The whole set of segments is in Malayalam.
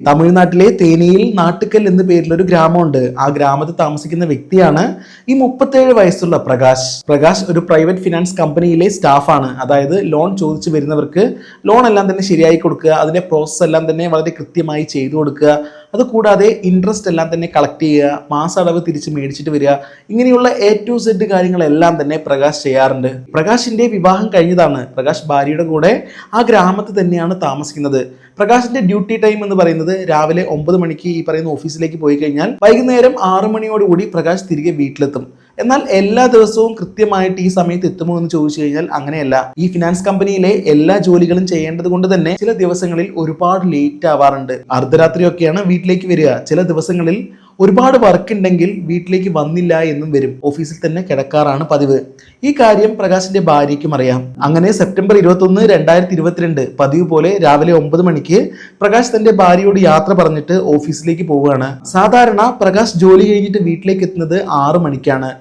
തമിഴ്നാട്ടിലെ തേനിയിൽ നാട്ടുക്കൽ എന്ന പേരിൽ ഒരു ഗ്രാമമുണ്ട്. ആ ഗ്രാമത്തിൽ താമസിക്കുന്ന വ്യക്തിയാണ് ഈ മുപ്പത്തേഴ് വയസ്സുള്ള പ്രകാശ്. പ്രകാശ് ഒരു പ്രൈവറ്റ് ഫിനാൻസ് കമ്പനിയിലെ സ്റ്റാഫാണ്. അതായത് ലോൺ ചോദിച്ചു വരുന്നവർക്ക് ലോൺ എല്ലാം തന്നെ ശരിയായി കൊടുക്കുക അതിന്റെ പ്രോസസ്സ് എല്ലാം തന്നെ വളരെ കൃത്യമായി ചെയ്തു കൊടുക്കുക അതുകൂടാതെ ഇൻട്രസ്റ്റ് എല്ലാം തന്നെ കളക്ട് ചെയ്യുക മാസ അടവ് തിരിച്ച് മേടിച്ചിട്ട് വരിക ഇങ്ങനെയുള്ള എ ടു സെഡ് കാര്യങ്ങളെല്ലാം തന്നെ പ്രകാശ് ചെയ്യാറുണ്ട്. പ്രകാശിന്റെ വിവാഹം കഴിഞ്ഞതാണ്. പ്രകാശ് ഭാര്യയുടെ കൂടെ ആ ഗ്രാമത്തിൽ തന്നെയാണ് താമസിക്കുന്നത്. പ്രകാശിന്റെ ഡ്യൂട്ടി ടൈം എന്ന് പറയുന്നത് രാവിലെ ഒമ്പത് മണിക്ക് ഈ പറയുന്ന ഓഫീസിലേക്ക് പോയി കഴിഞ്ഞാൽ വൈകുന്നേരം ആറു മണിയോടുകൂടി പ്രകാശ് തിരികെ വീട്ടിലെത്തും. എന്നാൽ എല്ലാ ദിവസവും കൃത്യമായിട്ട് ഈ സമയത്ത് എത്തുമോ എന്ന് ചോദിച്ചു കഴിഞ്ഞാൽ അങ്ങനെയല്ല. ഈ ഫിനാൻസ് കമ്പനിയിലെ എല്ലാ ജോലികളും ചെയ്യേണ്ടത് കൊണ്ട് തന്നെ ചില ദിവസങ്ങളിൽ ഒരുപാട് ലേറ്റ് ആവാറുണ്ട്. അർദ്ധരാത്രിയൊക്കെയാണ് വീട്ടിലേക്ക് വരിക. ചില ദിവസങ്ങളിൽ ഒരുപാട് വർക്ക് ഉണ്ടെങ്കിൽ വീട്ടിലേക്ക് വന്നില്ല എന്നും വരും. ഓഫീസിൽ തന്നെ കിടക്കാറാണ് പതിവ്. ഈ കാര്യം പ്രകാശിന്റെ ഭാര്യയ്ക്കും അറിയാം. അങ്ങനെ സെപ്റ്റംബർ ഇരുപത്തൊന്ന് രണ്ടായിരത്തി ഇരുപത്തിരണ്ട് പതിവ് പോലെ രാവിലെ ഒമ്പത് മണിക്ക് പ്രകാശ് തന്റെ ഭാര്യയോട് യാത്ര പറഞ്ഞിട്ട് ഓഫീസിലേക്ക് പോവുകയാണ്. സാധാരണ പ്രകാശ് ജോലി കഴിഞ്ഞിട്ട് വീട്ടിലേക്ക് എത്തുന്നത് ആറു മണിക്കാണ്.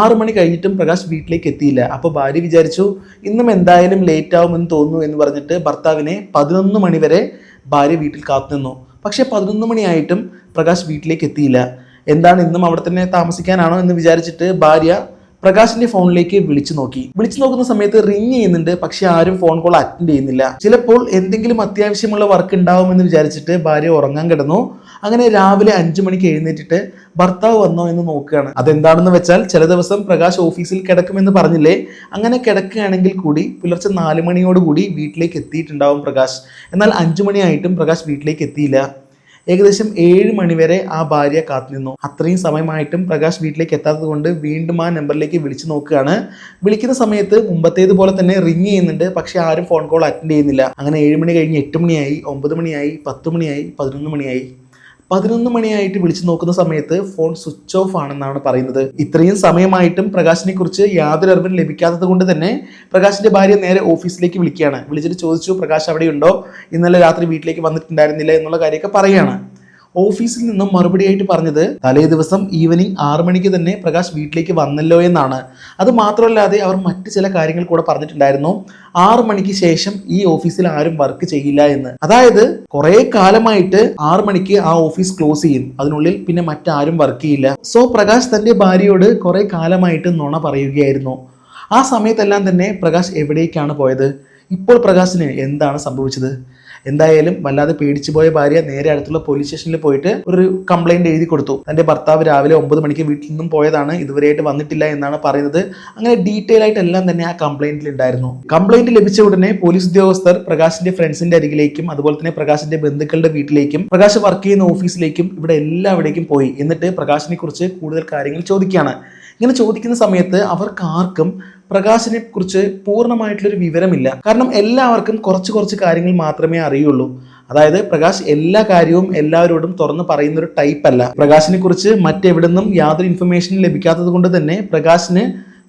ആറു മണി കഴിഞ്ഞിട്ടും പ്രകാശ് വീട്ടിലേക്ക് എത്തിയില്ല. അപ്പോൾ ഭാര്യ വിചാരിച്ചു ഇന്നും എന്തായാലും ലേറ്റ് ആവുമെന്ന് തോന്നുന്നു എന്ന് പറഞ്ഞിട്ട് ഭർത്താവിനെ പതിനൊന്ന് മണിവരെ ഭാര്യ വീട്ടിൽ കാത്തുനിന്നു. പക്ഷേ പതിനൊന്ന് മണിയായിട്ടും പ്രകാശ് വീട്ടിലേക്ക് എത്തിയില്ല. എന്താണ് ഇന്നും അവിടെ തന്നെ താമസിക്കാനാണോ എന്ന് വിചാരിച്ചിട്ട് ഭാര്യ പ്രകാശിന്റെ ഫോണിലേക്ക് വിളിച്ചു നോക്കി. വിളിച്ചു നോക്കുന്ന സമയത്ത് റിങ് ചെയ്യുന്നുണ്ട് പക്ഷെ ആരും ഫോൺ കോൾ അറ്റൻഡ് ചെയ്യുന്നില്ല. ചിലപ്പോൾ എന്തെങ്കിലും അത്യാവശ്യമുള്ള വർക്ക് ഉണ്ടാവുമെന്ന് വിചാരിച്ചിട്ട് ഭാര്യ ഉറങ്ങാൻ കിടന്നു. അങ്ങനെ രാവിലെ അഞ്ചു മണിക്ക് എഴുന്നേറ്റിട്ട് ഭർത്താവ് വന്നോ എന്ന് നോക്കുകയാണ്. അതെന്താണെന്ന് വെച്ചാൽ ചില ദിവസം പ്രകാശ് ഓഫീസിൽ കിടക്കുമെന്ന് പറഞ്ഞില്ലേ? അങ്ങനെ കിടക്കുകയാണെങ്കിൽ കൂടി പുലർച്ചെ നാല് മണിയോടുകൂടി വീട്ടിലേക്ക് എത്തിയിട്ടുണ്ടാവും പ്രകാശ്. എന്നാൽ അഞ്ചു മണിയായിട്ടും പ്രകാശ് വീട്ടിലേക്ക് എത്തിയില്ല. ഏകദേശം ഏഴ് മണിവരെ ആ ഭാര്യ കാത്തുനിന്നു. അത്രയും സമയമായിട്ടും പ്രകാശ് വീട്ടിലേക്ക് എത്താത്തത് കൊണ്ട് വീണ്ടും ആ നമ്പറിലേക്ക് വിളിച്ചു നോക്കുകയാണ്. വിളിക്കുന്ന സമയത്ത് മുമ്പത്തേതുപോലെ തന്നെ റിങ് ചെയ്യുന്നുണ്ട്. പക്ഷെ ആരും ഫോൺ കോൾ അറ്റൻഡ് ചെയ്യുന്നില്ല. അങ്ങനെ ഏഴ് മണി കഴിഞ്ഞ് എട്ട് മണിയായി ഒമ്പത് മണിയായി പത്ത് മണിയായി പതിനൊന്ന് മണിയായി. പതിനൊന്ന് മണിയായിട്ട് വിളിച്ചു നോക്കുന്ന സമയത്ത് ഫോൺ സ്വിച്ച് ഓഫ് ആണെന്നാണ് പറയുന്നത്. ഇത്രയും സമയമായിട്ടും പ്രകാശിനെ കുറിച്ച് യാതൊരു അറിവും ലഭിക്കാത്തത് കൊണ്ട് തന്നെ പ്രകാശിന്റെ ഭാര്യ നേരെ ഓഫീസിലേക്ക് വിളിക്കുകയാണ്. വിളിച്ചിട്ട് ചോദിച്ചു പ്രകാശ് അവിടെയുണ്ടോ? ഇന്നലെ രാത്രി വീട്ടിലേക്ക് വന്നിട്ടുണ്ടായിരുന്നില്ല എന്നുള്ള കാര്യമൊക്കെ പറയുകയാണ് ഓഫീസിൽ നിന്നും മറുപടിയായിട്ട് പറഞ്ഞത് തലേ ദിവസം ഈവനിങ് ആറ് മണിക്ക് തന്നെ പ്രകാശ് വീട്ടിലേക്ക് വന്നല്ലോ എന്നാണ്. അത് മാത്രമല്ലാതെ അവർ മറ്റു ചില കാര്യങ്ങൾ കൂടെ പറഞ്ഞിട്ടുണ്ടായിരുന്നു. ആറ് മണിക്ക് ശേഷം ഈ ഓഫീസിൽ ആരും വർക്ക് ചെയ്യില്ല എന്ന്. അതായത് കുറെ കാലമായിട്ട് ആറ് മണിക്ക് ആ ഓഫീസ് ക്ലോസ് ചെയ്യും. അതിനുള്ളിൽ പിന്നെ മറ്റാരും വർക്ക് ചെയ്യില്ല. സോ പ്രകാശ് തന്റെ ഭാര്യയോട് കുറെ കാലമായിട്ട് നുണ പറയുകയായിരുന്നു. ആ സമയത്തെല്ലാം തന്നെ പ്രകാശ് എവിടേക്കാണ് പോയത്? ഇപ്പോൾ പ്രകാശിന് എന്താണ് സംഭവിച്ചത്? എന്തായാലും വല്ലാതെ പേടിച്ചു പോയ ഭാര്യ നേരെ അടുത്തുള്ള പോലീസ് സ്റ്റേഷനിൽ പോയിട്ട് ഒരു കംപ്ലൈന്റ് എഴുതി കൊടുത്തു. തന്റെ ഭർത്താവ് രാവിലെ ഒമ്പത് മണിക്ക് വീട്ടിൽ നിന്നും പോയതാണ്. ഇതുവരെയായിട്ട് വന്നിട്ടില്ല എന്നാണ് പറയുന്നത്. അങ്ങനെ ഡീറ്റെയിൽ ആയിട്ട് എല്ലാം തന്നെ ആ കംപ്ലൈന്റിൽ ഉണ്ടായിരുന്നു. കംപ്ലൈന്റ് ലഭിച്ച ഉടനെ പോലീസ് ഉദ്യോഗസ്ഥർ പ്രകാശിന്റെ ഫ്രണ്ട്സിന്റെ അരികിലേക്കും അതുപോലെ തന്നെ പ്രകാശിന്റെ ബന്ധുക്കളുടെ വീട്ടിലേക്കും പ്രകാശ് വർക്ക് ചെയ്യുന്ന ഓഫീസിലേക്കും ഇവിടെ എല്ലാവിടേക്കും പോയി. എന്നിട്ട് പ്രകാശിനെ കുറിച്ച് കൂടുതൽ കാര്യങ്ങൾ ചോദിക്കുകയാണ്. ഇങ്ങനെ ചോദിക്കുന്ന സമയത്ത് അവർക്ക് ആർക്കും പ്രകാശിനെ കുറിച്ച് പൂർണമായിട്ടുള്ളൊരു വിവരമില്ല. കാരണം എല്ലാവർക്കും കുറച്ച് കുറച്ച് കാര്യങ്ങൾ മാത്രമേ അറിയുള്ളൂ. അതായത് പ്രകാശ് എല്ലാ കാര്യവും എല്ലാവരോടും തുറന്ന് പറയുന്ന ഒരു ടൈപ്പ് അല്ല പ്രകാശിനെ കുറിച്ച് മറ്റെവിടുന്നും യാതൊരു ഇൻഫർമേഷനും ലഭിക്കാത്തത് കൊണ്ട് തന്നെ പ്രകാശിന്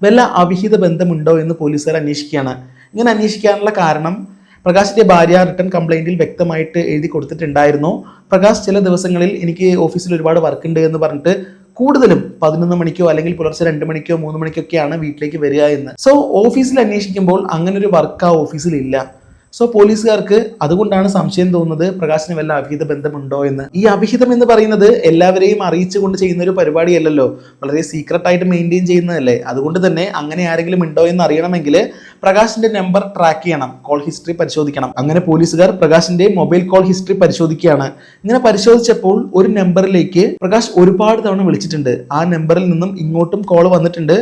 വല്ല അവിഹിത ബന്ധമുണ്ടോ എന്ന് പോലീസുകാർ അന്വേഷിക്കുകയാണ്. ഇങ്ങനെ അന്വേഷിക്കാനുള്ള കാരണം പ്രകാശിന്റെ ഭാര്യ റിട്ടേൺ കംപ്ലൈന്റിൽ വ്യക്തമായിട്ട് എഴുതി കൊടുത്തിട്ടുണ്ടായിരുന്നു. പ്രകാശ് ചില ദിവസങ്ങളിൽ എനിക്ക് ഓഫീസിൽ ഒരുപാട് വർക്ക് ഉണ്ട് എന്ന് പറഞ്ഞിട്ട് കൂടുതലും പതിനൊന്ന് മണിക്കോ അല്ലെങ്കിൽ പുലർച്ചെ രണ്ട് മണിക്കോ മൂന്ന് മണിക്കൊക്കെയാണ് വീട്ടിലേക്ക് വരിക എന്ന്. സോ ഓഫീസിൽ അന്വേഷിക്കുമ്പോൾ അങ്ങനെ ഒരു വർക്ക് ആ ഓഫീസിൽ ഇല്ല സോ പോലീസുകാർക്ക് അതുകൊണ്ടാണ് സംശയം തോന്നുന്നത് പ്രകാശിന് വല്ല അഭിഹിത ബന്ധമുണ്ടോ എന്ന്. ഈ അഭിഹിതം എന്ന് പറയുന്നത് എല്ലാവരെയും അറിയിച്ചുകൊണ്ട് ചെയ്യുന്ന ഒരു പരിപാടിയല്ലല്ലോ. വളരെ സീക്രട്ടായിട്ട് മെയിന്റെയിൻ ചെയ്യുന്നതല്ലേ. അതുകൊണ്ട് തന്നെ അങ്ങനെ ആരെങ്കിലും ഉണ്ടോ എന്ന് അറിയണമെങ്കിൽ പ്രകാശിന്റെ നമ്പർ ട്രാക്ക് ചെയ്യണം കോൾ ഹിസ്റ്ററി പരിശോധിക്കണം. അങ്ങനെ പോലീസുകാർ പ്രകാശിന്റെ മൊബൈൽ കോൾ ഹിസ്റ്ററി പരിശോധിക്കുകയാണ്. ഇങ്ങനെ പരിശോധിച്ചപ്പോൾ ഒരു നമ്പറിലേക്ക് പ്രകാശ് ഒരുപാട് തവണ വിളിച്ചിട്ടുണ്ട്. ആ നമ്പറിൽ നിന്നും ഇങ്ങോട്ടും കോൾ വന്നിട്ടുണ്ട്.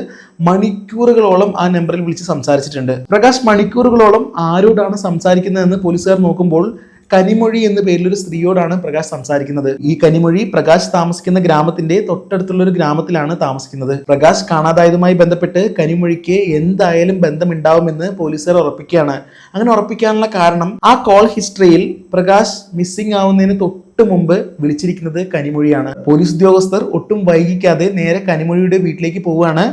മണിക്കൂറുകളോളം ആ നമ്പറിൽ വിളിച്ച് സംസാരിച്ചിട്ടുണ്ട്. പ്രകാശ് മണിക്കൂറുകളോളം ആരോടാണ് സംസാരിക്കുന്നതെന്ന് പോലീസുകാർ നോക്കുമ്പോൾ കനിമൊഴി എന്ന പേരിൽ ഒരു സ്ത്രീയോടാണ് പ്രകാശ് സംസാരിക്കുന്നത്. ഈ കനിമൊഴി പ്രകാശ് താമസിക്കുന്ന ഗ്രാമത്തിന്റെ തൊട്ടടുത്തുള്ള ഒരു ഗ്രാമത്തിലാണ് താമസിക്കുന്നത്. പ്രകാശ് കാണാതായതുമായി ബന്ധപ്പെട്ട് കനിമൊഴിക്ക് എന്തായാലും ബന്ധമുണ്ടാവുമെന്ന് പോലീസുകാർ ഉറപ്പിക്കുകയാണ്. അങ്ങനെ ഉറപ്പിക്കാനുള്ള കാരണം ആ കോൾ ഹിസ്റ്ററിയിൽ പ്രകാശ് മിസ്സിംഗ് ആവുന്നതിന് തൊട്ട് മുമ്പ് വിളിച്ചിരിക്കുന്നത് കനിമൊഴിയാണ്. പോലീസ് ഉദ്യോഗസ്ഥർ ഒട്ടും വൈകിക്കാതെ നേരെ കനിമൊഴിയുടെ വീട്ടിലേക്ക് പോവുകയാണ്.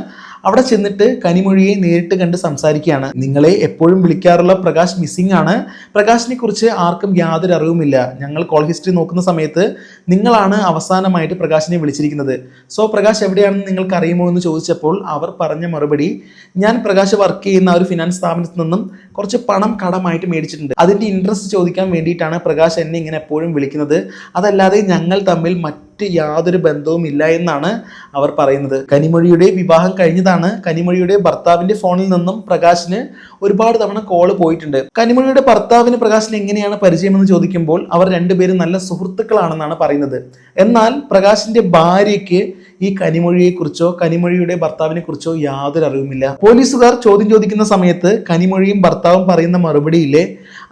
അവിടെ ചെന്നിട്ട് കനിമൊഴിയെ നേരിട്ട് കണ്ട് സംസാരിക്കുകയാണ്. നിങ്ങളെ എപ്പോഴും വിളിക്കാറുള്ള പ്രകാശ് മിസ്സിംഗ് ആണ്. പ്രകാശിനെ കുറിച്ച് ആർക്കും യാതൊരു അറിവുമില്ല. ഞങ്ങൾ കോൾ ഹിസ്റ്ററി നോക്കുന്ന സമയത്ത് നിങ്ങളാണ് അവസാനമായിട്ട് പ്രകാശിനെ വിളിച്ചിരിക്കുന്നത്. സോ പ്രകാശ് എവിടെയാണെന്ന് നിങ്ങൾക്ക് അറിയുമോ എന്ന് ചോദിച്ചപ്പോൾ അവർ പറഞ്ഞ മറുപടി ഞാൻ പ്രകാശ് വർക്ക് ചെയ്യുന്ന ഒരു ഫിനാൻസ് സ്ഥാപനത്തിൽ നിന്നും കുറച്ച് പണം കടമായിട്ട് മേടിച്ചിട്ടുണ്ട്. അതിന്റെ ഇൻട്രസ്റ്റ് ചോദിക്കാൻ വേണ്ടിയിട്ടാണ് പ്രകാശ് എന്നെ ഇങ്ങനെ എപ്പോഴും വിളിക്കുന്നത്. അതല്ലാതെ ഞങ്ങൾ തമ്മിൽ മറ്റ് യാതൊരു ബന്ധവും ഇല്ല എന്നാണ് അവർ പറയുന്നത്. കനിമൊഴിയുടെ വിവാഹം കഴിഞ്ഞതാണ്. കനിമൊഴിയുടെ ഭർത്താവിന്റെ ഫോണിൽ നിന്നും പ്രകാശിന് ഒരുപാട് തവണ കോൾ പോയിട്ടുണ്ട്. കനിമൊഴിയുടെ ഭർത്താവിന് പ്രകാശിന് എങ്ങനെയാണ് പരിചയമെന്ന് ചോദിക്കുമ്പോൾ അവർ രണ്ടുപേരും നല്ല സുഹൃത്തുക്കളാണെന്നാണ് പറയുന്നത്. എന്നാൽ പ്രകാശിന്റെ ഭാര്യയ്ക്ക് ഈ കനിമൊഴിയെക്കുറിച്ചോ കനിമൊഴിയുടെ ഭർത്താവിനെ കുറിച്ചോ യാതൊരു അറിവുമില്ല. പോലീസുകാർ ചോദ്യം ചോദിക്കുന്ന സമയത്ത് കനിമൊഴിയും ഭർത്താവും പറയുന്ന മറുപടിയില്ലേ?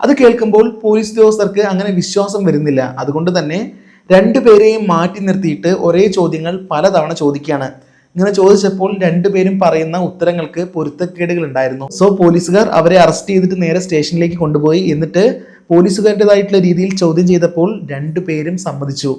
അത് കേൾക്കുമ്പോൾ പോലീസ് ഉദ്യോഗസ്ഥർക്ക് അങ്ങനെ വിശ്വാസം വരുന്നില്ല. അതുകൊണ്ട് തന്നെ രണ്ടുപേരെയും മാറ്റി നിർത്തിയിട്ട് ഒരേ ചോദ്യങ്ങൾ പലതവണ ചോദിക്കുകയാണ്. ഇങ്ങനെ ചോദിച്ചപ്പോൾ രണ്ടുപേരും പറയുന്ന ഉത്തരങ്ങൾക്ക് പൊരുത്തക്കേടുകൾ ഉണ്ടായിരുന്നു സോ പോലീസുകാർ അവരെ അറസ്റ്റ് ചെയ്തിട്ട് നേരെ സ്റ്റേഷനിലേക്ക് കൊണ്ടുപോയി. എന്നിട്ട് പോലീസുകാരുടേതായിട്ടുള്ള രീതിയിൽ ചോദ്യം ചെയ്തപ്പോൾ രണ്ടുപേരും സമ്മതിച്ചു.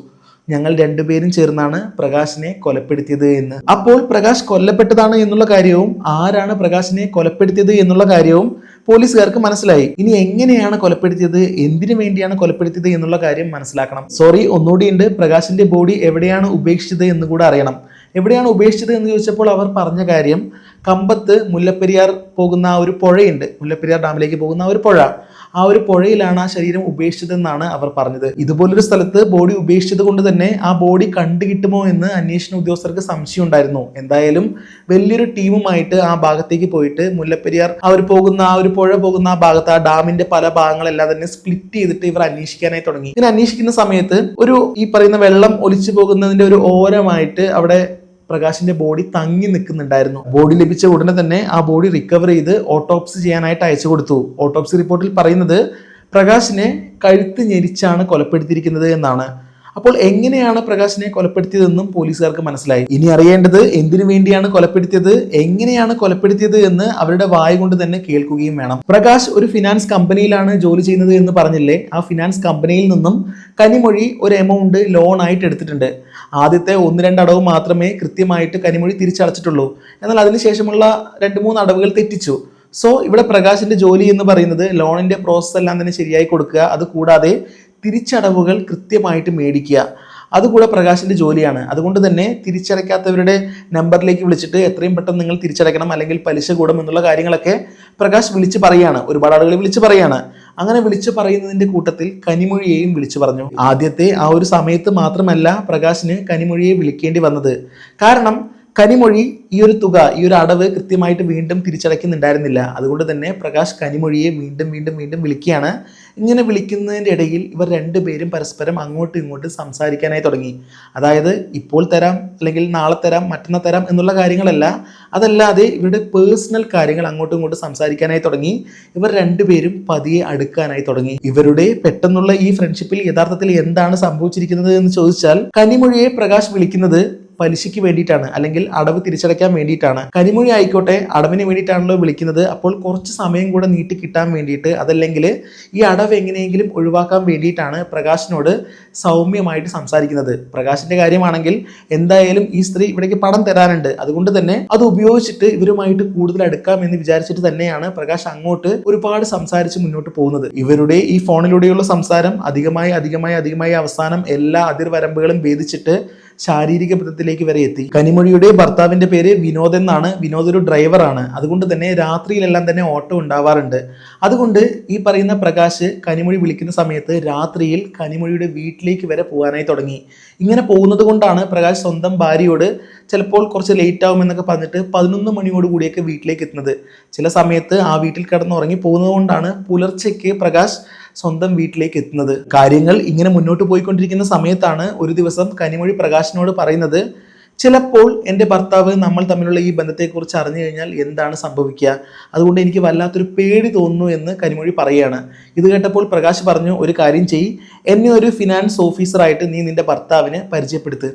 ഞങ്ങൾ രണ്ടുപേരും ചേർന്നാണ് പ്രകാശിനെ കൊലപ്പെടുത്തിയത് എന്ന്. അപ്പോൾ പ്രകാശ് കൊല്ലപ്പെട്ടതാണ് എന്നുള്ള കാര്യവും ആരാണ് പ്രകാശിനെ കൊലപ്പെടുത്തിയത് എന്നുള്ള കാര്യവും പോലീസുകാർക്ക് മനസ്സിലായി. ഇനി എങ്ങനെയാണ് കൊലപ്പെടുത്തിയത്? എന്തിനു വേണ്ടിയാണ് കൊലപ്പെടുത്തിയത് എന്നുള്ള കാര്യം മനസ്സിലാക്കണം. സോറി ഒന്നുകൂടി ഉണ്ട്. പ്രകാശിന്റെ ബോഡി എവിടെയാണ് ഉപേക്ഷിച്ചത് എന്ന് കൂടെ അറിയണം. എവിടെയാണ് ഉപേക്ഷിച്ചത് എന്ന് ചോദിച്ചപ്പോൾ അവർ പറഞ്ഞ കാര്യം കമ്പത്ത് മുല്ലപ്പെരിയാർ പോകുന്ന ഒരു പുഴയുണ്ട്. മുല്ലപ്പെരിയാർ ഡാമിലേക്ക് പോകുന്ന ഒരു പുഴ. ആ ഒരു പുഴയിലാണ് ആ ശരീരം ഉപേക്ഷിച്ചതെന്നാണ് അവർ പറഞ്ഞത്. ഇതുപോലൊരു സ്ഥലത്ത് ബോഡി ഉപേക്ഷിച്ചത് കൊണ്ട് തന്നെ ആ ബോഡി കണ്ടു കിട്ടുമോ എന്ന് അന്വേഷണ ഉദ്യോഗസ്ഥർക്ക് സംശയം ഉണ്ടായിരുന്നു. എന്തായാലും വലിയൊരു ടീമുമായിട്ട് ആ ഭാഗത്തേക്ക് പോയിട്ട് മുല്ലപ്പെരിയാർ അവർ പോകുന്ന ആ ഒരു പുഴ പോകുന്ന ആ ഭാഗത്ത് ആ ഡാമിന്റെ പല ഭാഗങ്ങളെല്ലാം തന്നെ സ്പ്ലിറ്റ് ചെയ്തിട്ട് ഇവർ അന്വേഷിക്കാനായി തുടങ്ങി. ഇങ്ങനെ അന്വേഷിക്കുന്ന സമയത്ത് ഒരു ഈ പറയുന്ന വെള്ളം ഒലിച്ചു പോകുന്നതിന്റെ ഒരു ഓരമായിട്ട് അവിടെ പ്രകാശിന്റെ ബോഡി തങ്ങി നിൽക്കുന്നുണ്ടായിരുന്നു. ബോഡി ലഭിച്ച ഉടനെ തന്നെ ആ ബോഡി റിക്കവർ ചെയ്ത് ഓട്ടോപ്സി ചെയ്യാനായിട്ട് അയച്ചു കൊടുത്തു. ഓട്ടോപ്സി റിപ്പോർട്ടിൽ പറയുന്നത് പ്രകാശിനെ കഴുത്ത് ഞെരിച്ചാണ് കൊലപ്പെടുത്തിയിരിക്കുന്നത് എന്നാണ്. അപ്പോൾ എങ്ങനെയാണ് പ്രകാശിനെ കൊലപ്പെടുത്തിയതെന്നും പോലീസുകാർക്ക് മനസ്സിലായി. ഇനി അറിയേണ്ടത് എന്തിനു വേണ്ടിയാണ് കൊലപ്പെടുത്തിയത് എങ്ങനെയാണ് കൊലപ്പെടുത്തിയത് എന്ന് അവരുടെ വായ കൊണ്ട് തന്നെ കേൾക്കുകയും വേണം. പ്രകാശ് ഒരു ഫിനാൻസ് കമ്പനിയിലാണ് ജോലി ചെയ്യുന്നത് എന്ന് പറഞ്ഞില്ലേ? ആ ഫിനാൻസ് കമ്പനിയിൽ നിന്നും കനിമൊഴി ഒരു എമൗണ്ട് ലോൺ ആയിട്ട് എടുത്തിട്ടുണ്ട്. ആദ്യത്തെ ഒന്ന് രണ്ട് അടവ് മാത്രമേ കൃത്യമായിട്ട് കനിമൊഴി തിരിച്ചടച്ചിട്ടുള്ളൂ. എന്നാൽ അതിനുശേഷമുള്ള രണ്ട് മൂന്ന് അടവുകൾ തെറ്റിച്ചു. സോ ഇവിടെ പ്രകാശിന്റെ ജോലി എന്ന് പറയുന്നത് ലോണിന്റെ പ്രോസസ് എല്ലാം തന്നെ ശരിയായി കൊടുക്കുക. അത് കൂടാതെ തിരിച്ചടവുകൾ കൃത്യമായിട്ട് മേടിക്കുക. അതുകൂടെ പ്രകാശിന്റെ ജോലിയാണ്. അതുകൊണ്ട് തന്നെ തിരിച്ചടയ്ക്കാത്തവരുടെ നമ്പറിലേക്ക് വിളിച്ചിട്ട് എത്രയും പെട്ടെന്ന് നിങ്ങൾ തിരിച്ചടയ്ക്കണം അല്ലെങ്കിൽ പലിശ കൂടും എന്നുള്ള കാര്യങ്ങളൊക്കെ പ്രകാശ് വിളിച്ച് പറയാണ്. ഒരുപാട് ആളുകൾ വിളിച്ച് പറയാണ്. അങ്ങനെ വിളിച്ചു പറയുന്നതിന്റെ കൂട്ടത്തിൽ കനിമൊഴിയെയും വിളിച്ചു പറഞ്ഞു. ആദ്യത്തെ ആ ഒരു സമയത്ത് മാത്രമല്ല പ്രകാശിന് കനിമൊഴിയെ വിളിക്കേണ്ടി വന്നത്. കാരണം കനിമൊഴി ഈ ഒരു തുക ഈ ഒരു അടവ് കൃത്യമായിട്ട് വീണ്ടും തിരിച്ചടയ്ക്കുന്നുണ്ടായിരുന്നില്ല. അതുകൊണ്ട് തന്നെ പ്രകാശ് കനിമൊഴിയെ വീണ്ടും വീണ്ടും വീണ്ടും വിളിക്കുകയാണ്. ഇങ്ങനെ വിളിക്കുന്നതിന്റെ ഇടയിൽ ഇവർ രണ്ടുപേരും പരസ്പരം അങ്ങോട്ടും ഇങ്ങോട്ടും സംസാരിക്കാനായി തുടങ്ങി. അതായത് ഇപ്പോൾ തരാം അല്ലെങ്കിൽ നാളെ തരാം മറ്റന്നാൾ തരാം എന്നുള്ള കാര്യങ്ങളല്ല. അതല്ലാതെ ഇവരുടെ പേഴ്സണൽ കാര്യങ്ങൾ അങ്ങോട്ടും ഇങ്ങോട്ടും സംസാരിക്കാനായി തുടങ്ങി. ഇവർ രണ്ടുപേരും പതിയെ അടുക്കാനായി തുടങ്ങി. ഇവരുടെ പെട്ടെന്നുള്ള ഈ ഫ്രണ്ട്ഷിപ്പിൽ യഥാർത്ഥത്തിൽ എന്താണ് സംഭവിച്ചിരിക്കുന്നത് എന്ന് ചോദിച്ചാൽ കനിമൊഴിയെ പ്രകാശ് വിളിക്കുന്നത് പലിശയ്ക്ക് വേണ്ടിയിട്ടാണ് അല്ലെങ്കിൽ അടവ് തിരിച്ചടയ്ക്കാൻ വേണ്ടിയിട്ടാണ്. കരിമൊഴി ആയിക്കോട്ടെ അടവിന് വേണ്ടിയിട്ടാണല്ലോ വിളിക്കുന്നത്. അപ്പോൾ കുറച്ച് സമയം കൂടെ നീട്ടി കിട്ടാൻ വേണ്ടിയിട്ട് അതല്ലെങ്കിൽ ഈ അടവ് എങ്ങനെയെങ്കിലും ഒഴിവാക്കാൻ വേണ്ടിയിട്ടാണ് പ്രകാശിനോട് സൗമ്യമായിട്ട് സംസാരിക്കുന്നത്. പ്രകാശിന്റെ കാര്യമാണെങ്കിൽ എന്തായാലും ഈ സ്ത്രീ ഇവിടേക്ക് പണം തരാനുണ്ട്. അതുകൊണ്ട് തന്നെ അത് ഉപയോഗിച്ചിട്ട് ഇവരുമായിട്ട് കൂടുതൽ അടുക്കാം എന്ന് വിചാരിച്ചിട്ട് തന്നെയാണ് പ്രകാശ് അങ്ങോട്ട് ഒരുപാട് സംസാരിച്ച് മുന്നോട്ട് പോകുന്നത്. ഇവരുടെ ഈ ഫോണിലൂടെയുള്ള സംസാരം അധികമായി അധികമായി അധികമായി അവസാനം എല്ലാ അതിർവരമ്പുകളും ഭേദിച്ചിട്ട് ശാരീരിക ബന്ധത്തിലേക്ക് വരെ എത്തി. കനിമൊഴിയുടെ ഭർത്താവിന്റെ പേര് വിനോദ് എന്നാണ്. വിനോദ് ഒരു ഡ്രൈവറാണ് അതുകൊണ്ട് തന്നെ രാത്രിയിലെല്ലാം തന്നെ ഓട്ടോ ഉണ്ടാവാറുണ്ട്. അതുകൊണ്ട് ഈ പറയുന്ന പ്രകാശ് കനിമൊഴി വിളിക്കുന്ന സമയത്ത് രാത്രിയിൽ കനിമൊഴിയുടെ വീട്ടിലേക്ക് വരെ പോകാനായി തുടങ്ങി. ഇങ്ങനെ പോകുന്നത് കൊണ്ടാണ് പ്രകാശ് സ്വന്തം ഭാര്യയോട് ചിലപ്പോൾ കുറച്ച് ലേറ്റ് ആവും എന്നൊക്കെ പറഞ്ഞിട്ട് പതിനൊന്ന് മണിയോട് കൂടിയൊക്കെ വീട്ടിലേക്ക് എത്തുന്നത്. ചില സമയത്ത് ആ വീട്ടിൽ കിടന്നുറങ്ങി പോകുന്നത് കൊണ്ടാണ് പുലർച്ചയ്ക്ക് പ്രകാശ് സ്വന്തം വീട്ടിലേക്ക് എത്തുന്നത്. കാര്യങ്ങൾ ഇങ്ങനെ മുന്നോട്ട് പോയിക്കൊണ്ടിരിക്കുന്ന സമയത്താണ് ഒരു ദിവസം കനിമൊഴി പ്രകാശിനോട് പറയുന്നത് ചിലപ്പോൾ എന്റെ ഭർത്താവ് നമ്മൾ തമ്മിലുള്ള ഈ ബന്ധത്തെക്കുറിച്ച് അറിഞ്ഞു കഴിഞ്ഞാൽ എന്താണ് സംഭവിക്കുക? അതുകൊണ്ട് എനിക്ക് വല്ലാത്തൊരു പേടി തോന്നുന്നു എന്ന് കനിമൊഴി പറയുകയാണ്. ഇത് കേട്ടപ്പോൾ പ്രകാശ് പറഞ്ഞു ഒരു കാര്യം ചെയ്യ്. എന്നെ ഒരു ഫിനാൻസ് ഓഫീസറായിട്ട് നീ നിന്റെ ഭർത്താവിനെ പരിചയപ്പെടുത്ത്.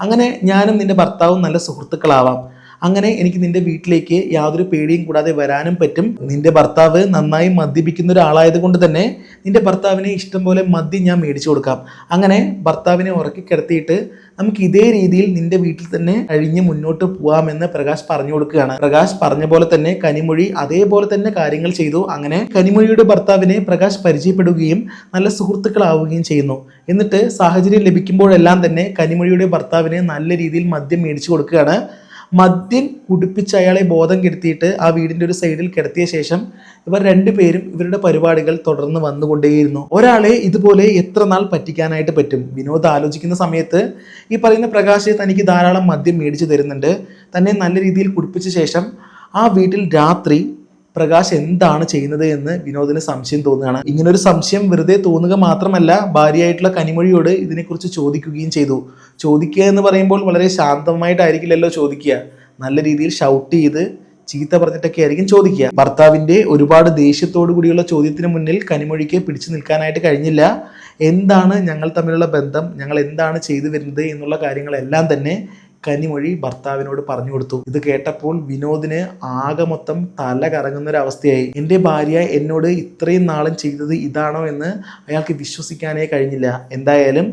അങ്ങനെ ഞാനും നിന്റെ ഭർത്താവും നല്ല സുഹൃത്തുക്കളാവാം. അങ്ങനെ എനിക്ക് നിന്റെ വീട്ടിലേക്ക് യാതൊരു പേടിയും കൂടാതെ വരാനും പറ്റും. നിന്റെ ഭർത്താവ് നന്നായി മദ്യപിക്കുന്ന ഒരാളായത് കൊണ്ട് തന്നെ നിന്റെ ഭർത്താവിനെ ഇഷ്ടം പോലെ മദ്യം ഞാൻ മേടിച്ചു കൊടുക്കാം. അങ്ങനെ ഭർത്താവിനെ ഉറക്കി കിടത്തിയിട്ട് നമുക്ക് ഇതേ രീതിയിൽ നിന്റെ വീട്ടിൽ തന്നെ കഴിഞ്ഞ് മുന്നോട്ട് പോകാമെന്ന് പ്രകാശ് പറഞ്ഞു കൊടുക്കുകയാണ്. പ്രകാശ് പറഞ്ഞ പോലെ തന്നെ കനിമൊഴി അതേപോലെ തന്നെ കാര്യങ്ങൾ ചെയ്തു. അങ്ങനെ കനിമൊഴിയുടെ ഭർത്താവിനെ പ്രകാശ് പരിചയപ്പെടുകയും നല്ല സുഹൃത്തുക്കളാവുകയും ചെയ്യുന്നു. എന്നിട്ട് സാഹചര്യം ലഭിക്കുമ്പോഴെല്ലാം തന്നെ കനിമൊഴിയുടെ ഭർത്താവിനെ നല്ല രീതിയിൽ മദ്യം മേടിച്ചു കൊടുക്കുകയാണ്. മദ്യം കുടിപ്പിച്ച് അയാളെ ബോധം കെടുത്തിയിട്ട് ആ വീടിന്റെ ഒരു സൈഡിൽ കിടത്തിയ ശേഷം ഇവർ രണ്ടുപേരും ഇവരുടെ പരിപാടികൾ തുടർന്ന് വന്നുകൊണ്ടേയിരുന്നു. ഒരാളെ ഇതുപോലെ എത്ര നാൾ പറ്റിക്കാനായിട്ട് പറ്റും? വിനോദ് ആലോചിക്കുന്ന സമയത്ത് ഈ പറയുന്ന പ്രകാശ് തനിക്ക് ധാരാളം മദ്യം മേടിച്ചു തരുന്നുണ്ട്. തന്നെ നല്ല രീതിയിൽ കുടിപ്പിച്ച ശേഷം ആ വീട്ടിൽ രാത്രി പ്രകാശ് എന്താണ് ചെയ്യുന്നത് എന്ന് വിനോദിന് സംശയം തോന്നുകയാണ്. ഇങ്ങനൊരു സംശയം വെറുതെ തോന്നുക മാത്രമല്ല ഭാര്യയായിട്ടുള്ള കനിമൊഴിയോട് ഇതിനെക്കുറിച്ച് ചോദിക്കുകയും ചെയ്തു. ചോദിക്കുക എന്ന് പറയുമ്പോൾ വളരെ ശാന്തമായിട്ടായിരിക്കില്ലല്ലോ ചോദിക്കുക. നല്ല രീതിയിൽ ഷൗട്ട് ചെയ്ത് ചീത്ത പറഞ്ഞിട്ടൊക്കെ ആയിരിക്കും ചോദിക്കുക. ഭർത്താവിന്റെ ഒരുപാട് ദേഷ്യത്തോടു കൂടിയുള്ള ചോദ്യത്തിന് മുന്നിൽ കനിമൊഴിക്ക് പിടിച്ചു നിൽക്കാനായിട്ട് കഴിഞ്ഞില്ല. എന്താണ് ഞങ്ങൾ തമ്മിലുള്ള ബന്ധം? ഞങ്ങൾ എന്താണ് ചെയ്തു വരുന്നത്? എന്നുള്ള കാര്യങ്ങളെല്ലാം തന്നെ കനിമൊഴി ഭർത്താവിനോട് പറഞ്ഞു കൊടുത്തു. ഇത് കേട്ടപ്പോൾ വിനോദിന് ആകെ മൊത്തം തല കറങ്ങുന്ന ഒരു അവസ്ഥയായി എന്റെ ഭാര്യ എന്നോട് ഇത്രയും നാളും ചെയ്തത് ഇതാണോ എന്ന് അയാൾക്ക് വിശ്വസിക്കാനേ കഴിഞ്ഞില്ല. എന്തായാലും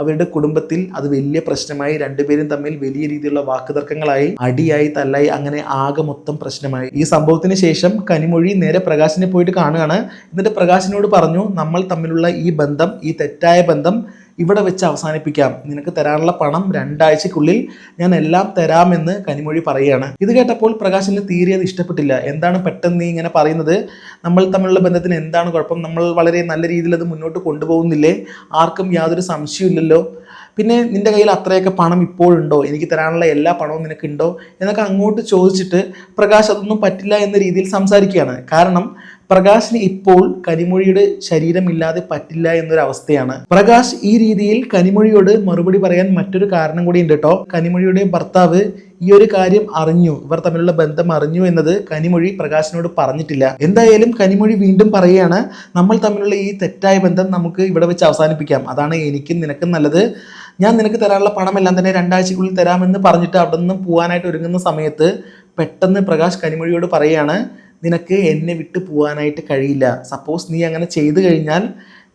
അവരുടെ കുടുംബത്തിൽ അത് വലിയ പ്രശ്നമായി രണ്ടുപേരും തമ്മിൽ വലിയ രീതിയിലുള്ള വാക്കുതർക്കങ്ങളായി അടിയായി തല്ലായി അങ്ങനെ ആകെ മൊത്തം പ്രശ്നമായി. ഈ സംഭവത്തിന് ശേഷം കനിമൊഴി നേരെ പ്രകാശിനെ പോയിട്ട് കാണുകയാണ്. എന്നിട്ട് പ്രകാശിനോട് പറഞ്ഞു നമ്മൾ തമ്മിലുള്ള ഈ ബന്ധം ഈ തെറ്റായ ബന്ധം ഇവിടെ വെച്ച് അവസാനിപ്പിക്കാം. നിനക്ക് തരാനുള്ള പണം രണ്ടാഴ്ചക്കുള്ളിൽ ഞാൻ എല്ലാം തരാമെന്ന് കനിമൊഴി പറയുകയാണ്. ഇത് കേട്ടപ്പോൾ പ്രകാശിന് തീരെ അത് ഇഷ്ടപ്പെട്ടില്ല. എന്താണ് പെട്ടെന്ന് നീ ഇങ്ങനെ പറയുന്നത്? നമ്മൾ തമ്മിലുള്ള ബന്ധത്തിന് എന്താണ് കുഴപ്പം? നമ്മൾ വളരെ നല്ല രീതിയിൽ അത് മുന്നോട്ട് കൊണ്ടുപോകുന്നില്ലേ? ആർക്കും യാതൊരു സംശയമില്ലല്ലോ പിന്നെ നിന്റെ കയ്യിൽ അത്രയൊക്കെ പണം ഇപ്പോഴുണ്ടോ? എനിക്ക് തരാനുള്ള എല്ലാ പണവും നിനക്കുണ്ടോ? എന്നൊക്കെ അങ്ങോട്ട് ചോദിച്ചിട്ട് പ്രകാശ് അതൊന്നും പറ്റില്ല എന്ന രീതിയിൽ സംസാരിക്കുകയാണ്. കാരണം പ്രകാശിന് ഇപ്പോൾ കനിമൊഴിയുടെ ശരീരമില്ലാതെ പറ്റില്ല എന്നൊരു അവസ്ഥയാണ്. പ്രകാശ് ഈ രീതിയിൽ കനിമൊഴിയോട് മറുപടി പറയാൻ മറ്റൊരു കാരണം കൂടി ഉണ്ട് കേട്ടോ. കനിമൊഴിയുടെ ഭർത്താവ് ഈ ഒരു കാര്യം അറിഞ്ഞു ഇവർ തമ്മിലുള്ള ബന്ധം അറിഞ്ഞു എന്നത് കനിമൊഴി പ്രകാശിനോട് പറഞ്ഞിട്ടില്ല. എന്തായാലും കനിമൊഴി വീണ്ടും പറയുകയാണ് നമ്മൾ തമ്മിലുള്ള ഈ തെറ്റായ ബന്ധം നമുക്ക് ഇവിടെ വെച്ച് അവസാനിപ്പിക്കാം. അതാണ് എനിക്കും നിനക്കും നല്ലത്. ഞാൻ നിനക്ക് തരാനുള്ള പണമെല്ലാം തന്നെ രണ്ടാഴ്ചക്കുള്ളിൽ തരാമെന്ന് പറഞ്ഞിട്ട് അവിടെ നിന്നും പോകാനായിട്ട് ഒരുങ്ങുന്ന സമയത്ത് പെട്ടെന്ന് പ്രകാശ് കനിമൊഴിയോട് പറയുകയാണ് നിനക്ക് എന്നെ വിട്ട് പോകാനായിട്ട് കഴിയില്ല. സപ്പോസ് നീ അങ്ങനെ ചെയ്തു കഴിഞ്ഞാൽ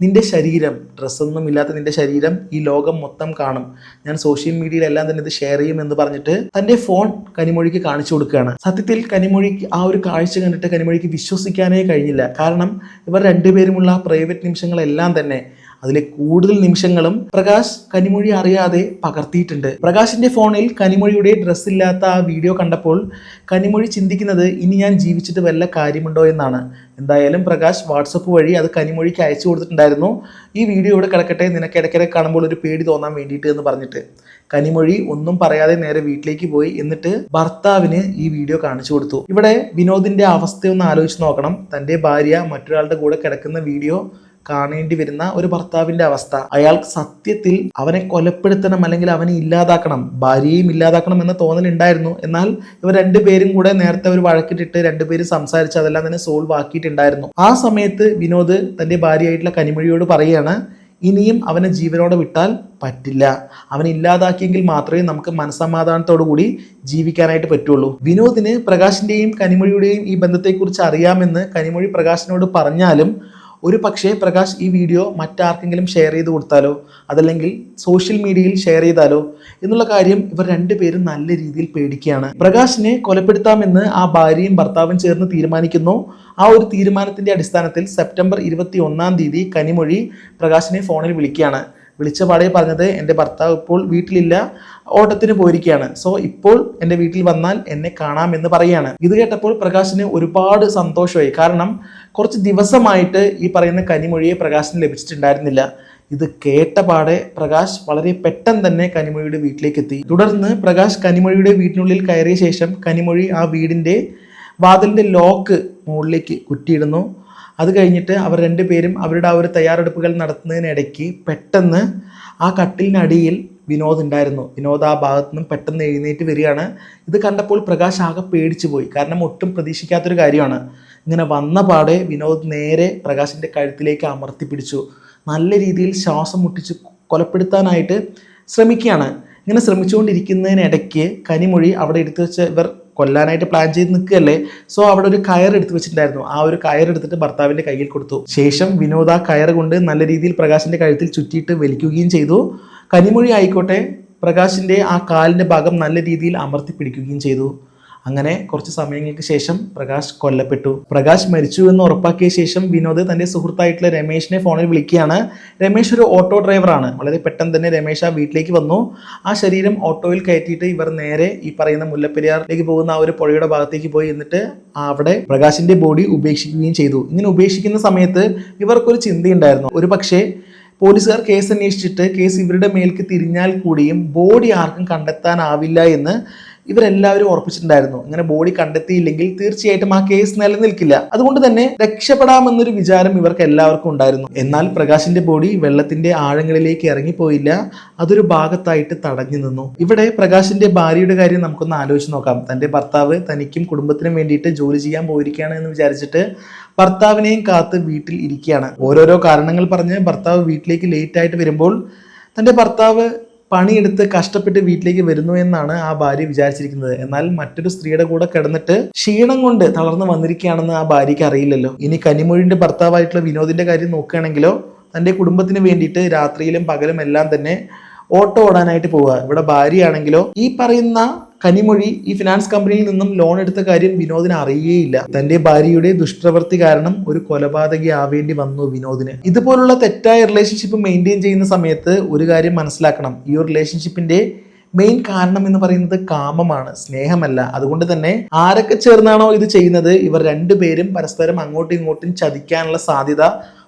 നിന്റെ ശരീരം ഡ്രസ്സൊന്നും ഇല്ലാത്ത നിന്റെ ശരീരം ഈ ലോകം മൊത്തം കാണും. ഞാൻ സോഷ്യൽ മീഡിയയിലെല്ലാം തന്നെ ഇത് ഷെയർ ചെയ്യും എന്ന് പറഞ്ഞിട്ട് തന്റെ ഫോൺ കനിമൊഴിക്ക് കാണിച്ചു കൊടുക്കുകയാണ്. സത്യത്തിൽ കനിമൊഴിക്ക് ആ ഒരു കാഴ്ച കണ്ടിട്ട് കനിമൊഴിക്ക് വിശ്വസിക്കാനേ കഴിഞ്ഞില്ല. കാരണം ഇവർ രണ്ടുപേരുമുള്ള പ്രൈവറ്റ് നിമിഷങ്ങളെല്ലാം തന്നെ അതിലെ കൂടുതൽ നിമിഷങ്ങളും പ്രകാശ് കനിമൊഴി അറിയാതെ പകർത്തിയിട്ടുണ്ട്. പ്രകാശിന്റെ ഫോണിൽ കനിമൊഴിയുടെ ഡ്രസ് ഇല്ലാത്ത ആ വീഡിയോ കണ്ടപ്പോൾ കനിമൊഴി ചിന്തിക്കുന്നത് ഇനി ഞാൻ ജീവിച്ചിട്ട് വല്ല കാര്യമുണ്ടോ എന്നാണ്. എന്തായാലും പ്രകാശ് വാട്സപ്പ് വഴി അത് കനിമൊഴിക്ക് അയച്ചു കൊടുത്തിട്ടുണ്ടായിരുന്നു. ഈ വീഡിയോ ഇവിടെ കിടക്കട്ടെ നിനക്ക് ഇടയ്ക്കിടെ കാണുമ്പോൾ ഒരു പേടി തോന്നാൻ വേണ്ടിയിട്ട് എന്ന് പറഞ്ഞിട്ട്. കനിമൊഴി ഒന്നും പറയാതെ നേരെ വീട്ടിലേക്ക് പോയി എന്നിട്ട് ഭർത്താവിന് ഈ വീഡിയോ കാണിച്ചു കൊടുത്തു. ഇവിടെ വിനോദിന്റെ അവസ്ഥയൊന്ന് ആലോചിച്ച് നോക്കണം. തന്റെ ഭാര്യ മറ്റൊരാളുടെ കൂടെ കിടക്കുന്ന വീഡിയോ കാണേണ്ടി വരുന്ന ഒരു ഭർത്താവിന്റെ അവസ്ഥ. അയാൾ സത്യത്തിൽ അവനെ കൊലപ്പെടുത്തണം അല്ലെങ്കിൽ അവനെ ഇല്ലാതാക്കണം ഭാര്യയും ഇല്ലാതാക്കണം എന്ന തോന്നലുണ്ടായിരുന്നു. എന്നാൽ ഇവർ രണ്ടുപേരും കൂടെ നേരത്തെ ഒരു വഴക്കിട്ടിട്ട് രണ്ടുപേരും സംസാരിച്ച് അതെല്ലാം തന്നെ സോൾവ് ആക്കിയിട്ടുണ്ടായിരുന്നു. ആ സമയത്ത് വിനോദ് തന്റെ ഭാര്യയായിട്ടുള്ള കനിമൊഴിയോട് പറയുകയാണ് ഇനിയും അവനെ ജീവനോടെ വിട്ടാൽ പറ്റില്ല. അവനെ ഇല്ലാതാക്കിയെങ്കിൽ മാത്രമേ നമുക്ക് മനസമാധാനത്തോടു കൂടി ജീവിക്കാനായിട്ട് പറ്റുള്ളൂ. വിനോദിന് പ്രകാശിന്റെയും കനിമൊഴിയുടെയും ഈ ബന്ധത്തെക്കുറിച്ച് അറിയാമെന്ന് കനിമൊഴി പ്രകാശിനോട് പറഞ്ഞാലും ഒരു പക്ഷേ പ്രകാശ് ഈ വീഡിയോ മറ്റാർക്കെങ്കിലും ഷെയർ ചെയ്ത് കൊടുത്താലോ? അതല്ലെങ്കിൽ സോഷ്യൽ മീഡിയയിൽ ഷെയർ ചെയ്താലോ? എന്നുള്ള കാര്യം ഇവർ രണ്ടുപേരും നല്ല രീതിയിൽ പേടിക്കുകയാണ്. പ്രകാശിനെ കൊലപ്പെടുത്താമെന്ന് ആ ഭാര്യയും ഭർത്താവും ചേർന്ന് തീരുമാനിക്കുന്നു. ആ ഒരു തീരുമാനത്തിന്റെ അടിസ്ഥാനത്തിൽ സെപ്റ്റംബർ ഇരുപത്തി ഒന്നാം തീയതി കനിമൊഴി പ്രകാശിനെ ഫോണിൽ വിളിക്കുകയാണ്. വിളിച്ച പാടെ പറഞ്ഞത് എന്റെ ഭർത്താവ് ഇപ്പോൾ വീട്ടിലില്ല ഓട്ടത്തിന് പോയിരിക്കുകയാണ്. സോ ഇപ്പോൾ എന്റെ വീട്ടിൽ വന്നാൽ എന്നെ കാണാമെന്ന് പറയുകയാണ് ഇത് കേട്ടപ്പോൾ പ്രകാശിന് ഒരുപാട് സന്തോഷമായി. കാരണം കുറച്ച് ദിവസമായിട്ട് ഈ പറയുന്ന കനിമൊഴിയെ പ്രകാശിന് ലഭിച്ചിട്ടുണ്ടായിരുന്നില്ല. ഇത് കേട്ട പാടെ പ്രകാശ് വളരെ പെട്ടെന്ന് തന്നെ കനിമൊഴിയുടെ വീട്ടിലേക്ക് എത്തി. തുടർന്ന് പ്രകാശ് കനിമൊഴിയുടെ വീട്ടിനുള്ളിൽ കയറിയ ശേഷം കനിമൊഴി ആ വീടിന്റെ വാതിലിന്റെ ലോക്ക് മുകളിലേക്ക് കുറ്റിയിടുന്നു. അത് കഴിഞ്ഞിട്ട് അവർ രണ്ടുപേരും അവരുടെ ആ ഒരു തയ്യാറെടുപ്പുകൾ നടത്തുന്നതിനിടയ്ക്ക് പെട്ടെന്ന് ആ കട്ടിലിനടിയിൽ വിനോദ് ഉണ്ടായിരുന്നു. വിനോദ് ആ ഭാഗത്തു നിന്നും പെട്ടെന്ന് എഴുന്നേറ്റ് വരികയാണ്. ഇത് കണ്ടപ്പോൾ പ്രകാശ് ആകെ പേടിച്ചു പോയി. കാരണം ഒട്ടും പ്രതീക്ഷിക്കാത്തൊരു കാര്യമാണ്. ഇങ്ങനെ വന്ന പാടെ വിനോദ് നേരെ പ്രകാശിന്റെ കഴുത്തിലേക്ക് അമർത്തി പിടിച്ചു. നല്ല രീതിയിൽ ശ്വാസം മുട്ടിച്ച് കൊലപ്പെടുത്താനായിട്ട് ശ്രമിക്കുകയാണ്. ഇങ്ങനെ ശ്രമിച്ചുകൊണ്ടിരിക്കുന്നതിനിടയ്ക്ക് കനിമൊഴി അവിടെ എടുത്തു വെച്ച ഇവർ കൊല്ലാനായിട്ട് പ്ലാൻ ചെയ്ത് നിൽക്കുകയല്ലേ? സോ അവിടെ ഒരു കയർ എടുത്ത് വെച്ചിട്ടുണ്ടായിരുന്നു. ആ ഒരു കയർ എടുത്തിട്ട് ഭർത്താവിന്റെ കയ്യിൽ കൊടുത്തു. ശേഷം വിനോദ കയർ കൊണ്ട് നല്ല രീതിയിൽ പ്രകാശിന്റെ കഴുത്തിൽ ചുറ്റിയിട്ട് വലിക്കുകയും ചെയ്തു. കനിമൊഴി ആയിക്കോട്ടെ പ്രകാശിന്റെ ആ കാലിന്റെ ഭാഗം നല്ല രീതിയിൽ അമർത്തി പിടിക്കുകയും ചെയ്തു. അങ്ങനെ കുറച്ച് സമയങ്ങൾക്ക് ശേഷം പ്രകാശ് കൊല്ലപ്പെട്ടു. പ്രകാശ് മരിച്ചു എന്ന് ഉറപ്പാക്കിയ ശേഷം വിനോദ് തന്റെ സുഹൃത്തായിട്ടുള്ള രമേശിനെ ഫോണിൽ വിളിക്കുകയാണ്. രമേശ് ഒരു ഓട്ടോ ഡ്രൈവറാണ് വളരെ പെട്ടെന്ന് തന്നെ രമേശ് ആ വീട്ടിലേക്ക് വന്നു. ആ ശരീരം ഓട്ടോയിൽ കയറ്റിയിട്ട് ഇവർ നേരെ ഈ പറയുന്ന മുല്ലപ്പെരിയാറിലേക്ക് പോകുന്ന ആ ഒരു പുഴയുടെ ഭാഗത്തേക്ക് പോയി എന്നിട്ട് അവിടെ പ്രകാശിന്റെ ബോഡി ഉപേക്ഷിക്കുകയും ചെയ്തു. ഇങ്ങനെ ഉപേക്ഷിക്കുന്ന സമയത്ത് ഇവർക്കൊരു ചിന്തയുണ്ടായിരുന്നു. ഒരു പക്ഷേ പോലീസുകാർ കേസ് അന്വേഷിച്ചിട്ട് കേസ് ഇവരുടെ മേൽക്ക് തിരിഞ്ഞാൽ കൂടിയും ബോഡി ആർക്കും കണ്ടെത്താനാവില്ല എന്ന് ഇവരെല്ലാവരും ഉറപ്പിച്ചിട്ടുണ്ടായിരുന്നു. ഇങ്ങനെ ബോഡി കണ്ടെത്തിയില്ലെങ്കിൽ തീർച്ചയായിട്ടും ആ കേസ് നിലനിൽക്കില്ല. അതുകൊണ്ട് തന്നെ രക്ഷപ്പെടാമെന്നൊരു വിചാരം ഇവർക്ക് എല്ലാവർക്കും ഉണ്ടായിരുന്നു. എന്നാൽ പ്രകാശിന്റെ ബോഡി വെള്ളത്തിന്റെ ആഴങ്ങളിലേക്ക് ഇറങ്ങിപ്പോയില്ല. അതൊരു ഭാഗത്തായിട്ട് തടഞ്ഞു നിന്നു. ഇവിടെ പ്രകാശിന്റെ ഭാര്യയുടെ കാര്യം നമുക്കൊന്ന് ആലോചിച്ച് നോക്കാം. തന്റെ ഭർത്താവ് തനിക്കും കുടുംബത്തിനും വേണ്ടിയിട്ട് ജോലി ചെയ്യാൻ പോയിരിക്കുകയാണ് എന്ന് വിചാരിച്ചിട്ട് ഭർത്താവിനെയും കാത്ത് വീട്ടിൽ ഇരിക്കുകയാണ്. ഓരോരോ കാരണങ്ങൾ പറഞ്ഞ് ഭർത്താവ് വീട്ടിലേക്ക് ലേറ്റ് ആയിട്ട് വരുമ്പോൾ തന്റെ ഭർത്താവ് പണിയെടുത്ത് കഷ്ടപ്പെട്ട് വീട്ടിലേക്ക് വരുന്നു എന്നാണ് ആ ഭാര്യ വിചാരിച്ചിരിക്കുന്നത്. എന്നാൽ മറ്റൊരു സ്ത്രീയുടെ കൂടെ കിടന്നിട്ട് ക്ഷീണം കൊണ്ട് തളർന്നു വന്നിരിക്കുകയാണെന്ന് ആ ഭാര്യയ്ക്ക് അറിയില്ലല്ലോ. ഇനി കനിമൊഴിന്റെ ഭർത്താവായിട്ടുള്ള വിനോദിന്റെ കാര്യം നോക്കുകയാണെങ്കിലോ തന്റെ കുടുംബത്തിന് വേണ്ടിയിട്ട് രാത്രിയിലും പകലും എല്ലാം തന്നെ ഓട്ടോ ഓടാനായിട്ട് പോവുക. ഇവിടെ ഭാര്യയാണെങ്കിലോ ഈ പറയുന്ന കനിമൊഴി ഈ ഫിനാൻസ് കമ്പനിയിൽ നിന്നും ലോൺ എടുത്ത കാര്യം വിനോദിന് അറിയുകയില്ല തന്റെ ഭാര്യയുടെ ദുഷ്പ്രവൃത്തി കാരണം ഒരു കൊലപാതകി ആവേണ്ടി വന്നു വിനോദിന്. ഇതുപോലുള്ള തെറ്റായ റിലേഷൻഷിപ്പ് മെയിന്റെയിൻ ചെയ്യുന്ന സമയത്ത് ഒരു കാര്യം മനസ്സിലാക്കണം. ഈ ഒരു റിലേഷൻഷിപ്പിന്റെ മെയിൻ കാരണം എന്ന് പറയുന്നത് കാമമാണ് സ്നേഹമല്ല. അതുകൊണ്ട് തന്നെ ആരൊക്കെ ചേർന്നാണോ ഇത് ചെയ്യുന്നത് ഇവർ രണ്ടുപേരും പരസ്പരം അങ്ങോട്ടും ഇങ്ങോട്ടും ചതിക്കാനുള്ള സാധ്യത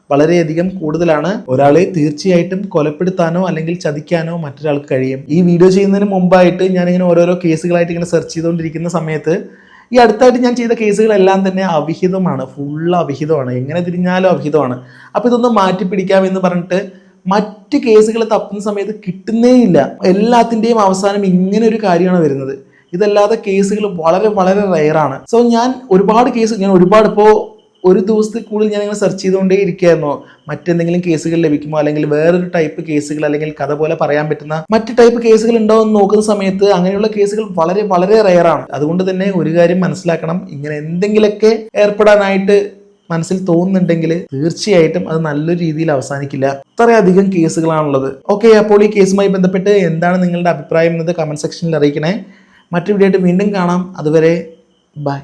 വളരെയധികം കൂടുതലാണ് ഒരാളെ തീർച്ചയായിട്ടും കൊലപ്പെടുത്താനോ അല്ലെങ്കിൽ ചതിക്കാനോ മറ്റൊരാൾക്ക് കഴിയും. ഈ വീഡിയോ ചെയ്യുന്നതിന് മുമ്പായിട്ട് ഞാനിങ്ങനെ ഓരോരോ കേസുകളായിട്ട് ഇങ്ങനെ സെർച്ച് ചെയ്തുകൊണ്ടിരിക്കുന്ന സമയത്ത് ഈ അടുത്തായിട്ട് ഞാൻ ചെയ്ത കേസുകളെല്ലാം തന്നെ അവിഹിതമാണ്. ഫുൾ അവിഹിതമാണ്. എങ്ങനെ തിരിഞ്ഞാലും അവിഹിതമാണ്. അപ്പോൾ ഇതൊന്ന് മാറ്റിപ്പിടിക്കാം പിടിക്കാമെന്ന് പറഞ്ഞിട്ട് മറ്റ് കേസുകൾ തപ്പുന്ന സമയത്ത് കിട്ടുന്നേ ഇല്ല എല്ലാത്തിന്റെയും അവസാനം ഇങ്ങനെ ഒരു കാര്യമാണ് വരുന്നത്. ഇതല്ലാതെ കേസുകൾ വളരെ വളരെ റയറാണ് സോ ഞാൻ ഒരുപാട് കേസ് ഞാൻ ഒരുപാട് ഇപ്പോൾ ഒരു ദിവസത്തിൽ കൂടുതൽ ഞാൻ ഇങ്ങനെ സെർച്ച് ചെയ്തുകൊണ്ടേ ഇരിക്കുകയായിരുന്നു മറ്റെന്തെങ്കിലും കേസുകൾ ലഭിക്കുമോ? അല്ലെങ്കിൽ വേറൊരു ടൈപ്പ് കേസുകൾ അല്ലെങ്കിൽ കഥ പോലെ പറയാൻ പറ്റുന്ന മറ്റു ടൈപ്പ് കേസുകൾ ഉണ്ടോ എന്ന് നോക്കുന്ന സമയത്ത് അങ്ങനെയുള്ള കേസുകൾ വളരെ വളരെ റയറാണ് അതുകൊണ്ട് തന്നെ ഒരു കാര്യം മനസ്സിലാക്കണം. ഇങ്ങനെ എന്തെങ്കിലുമൊക്കെ ഏർപ്പെടാനായിട്ട് മനസ്സിൽ തോന്നുന്നുണ്ടെങ്കിൽ തീർച്ചയായിട്ടും അത് നല്ലൊരു രീതിയിൽ അവസാനിക്കില്ല. അത്രയധികം കേസുകളാണുള്ളത്. ഓക്കെ അപ്പോൾ ഈ കേസുമായി ബന്ധപ്പെട്ട് എന്താണ് നിങ്ങളുടെ അഭിപ്രായം എന്നത് കമന്റ് സെക്ഷനിൽ അറിയിക്കണേ. മറ്റു വീഡിയോ ആയിട്ട് വീണ്ടും കാണാം. അതുവരെ ബൈ